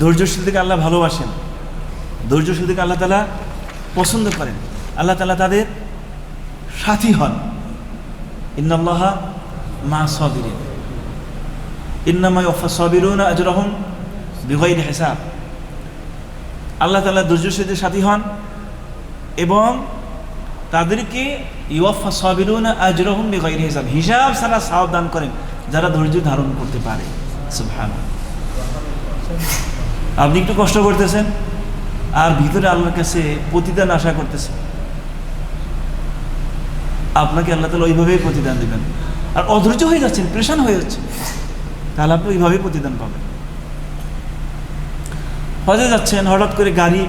ধৈর্যশীলদেরকে আল্লাহ ভালোবাসেন। ধৈর্যশীলদেরকে আল্লাহ তালা পছন্দ করেন। আল্লাহ তালা তাদের সাথী হন। ইন্নাল্লাহা মা সবিরিন। ইন্নামাই অফা সবিরুন আজরহম বিগৈর হেসাব। আল্লাহ তালা ধৈর্যশীলদের সাথী হন এবং তাদেরকে ইউফা সবিরুন আজরহম বিগৈর হিসাব হিসাব ছাড়া সাবধান করেন, যারা ধৈর্য ধারণ করতে পারে। সুবহান আপনি একটু কষ্ট করতেছেন? আর ভিতরে আল্লাহর কাছে প্রতিদান আশা করতেছেন। আপনাকে আল্লাহ তালা ওইভাবেই প্রতিদান দেবেন। আর অধৈর্য হয়ে যাচ্ছেন, প্রেশান হয়ে যাচ্ছে তাহলে আপনি ওইভাবেই প্রতিদান পাবেন। হজে যাচ্ছেন, হঠাৎ করে গাড়ি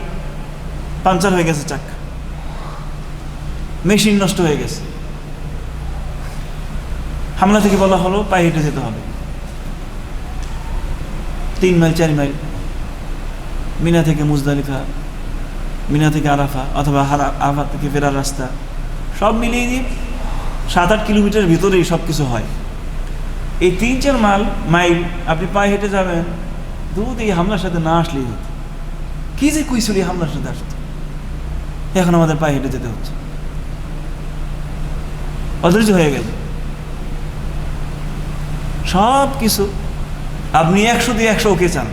পাঞ্চার হয়ে গেছে, চাক্কা। মেশিন নষ্ট হয়ে গেছে। হামলা থেকে বলা হলো, পায়ে হেঁটে যেতে হবে। তিন মাইল, চার মাইল। মিনা থেকে মুজদালিফা, মিনা থেকে আরাফা অথবা আরাফা থেকে ফেরার রাস্তা। সব মিলিয়ে দিয়ে সাত আট কিলোমিটার ভিতরেই সব কিছু হয়। এই তিন, চার মাইল মাইল আপনি পায়ে হেঁটে যাবেন দুধ এই হামলার সাথে না আসলেই হতো। কি যে কইছিল এই হামলার সাথে আসতো এখন আমাদের পায়ে হেঁটে যেতে হচ্ছে। অধৈর্য হয়ে গেল সব কিছু আপনি একশো দিয়ে একশো ওকে চান।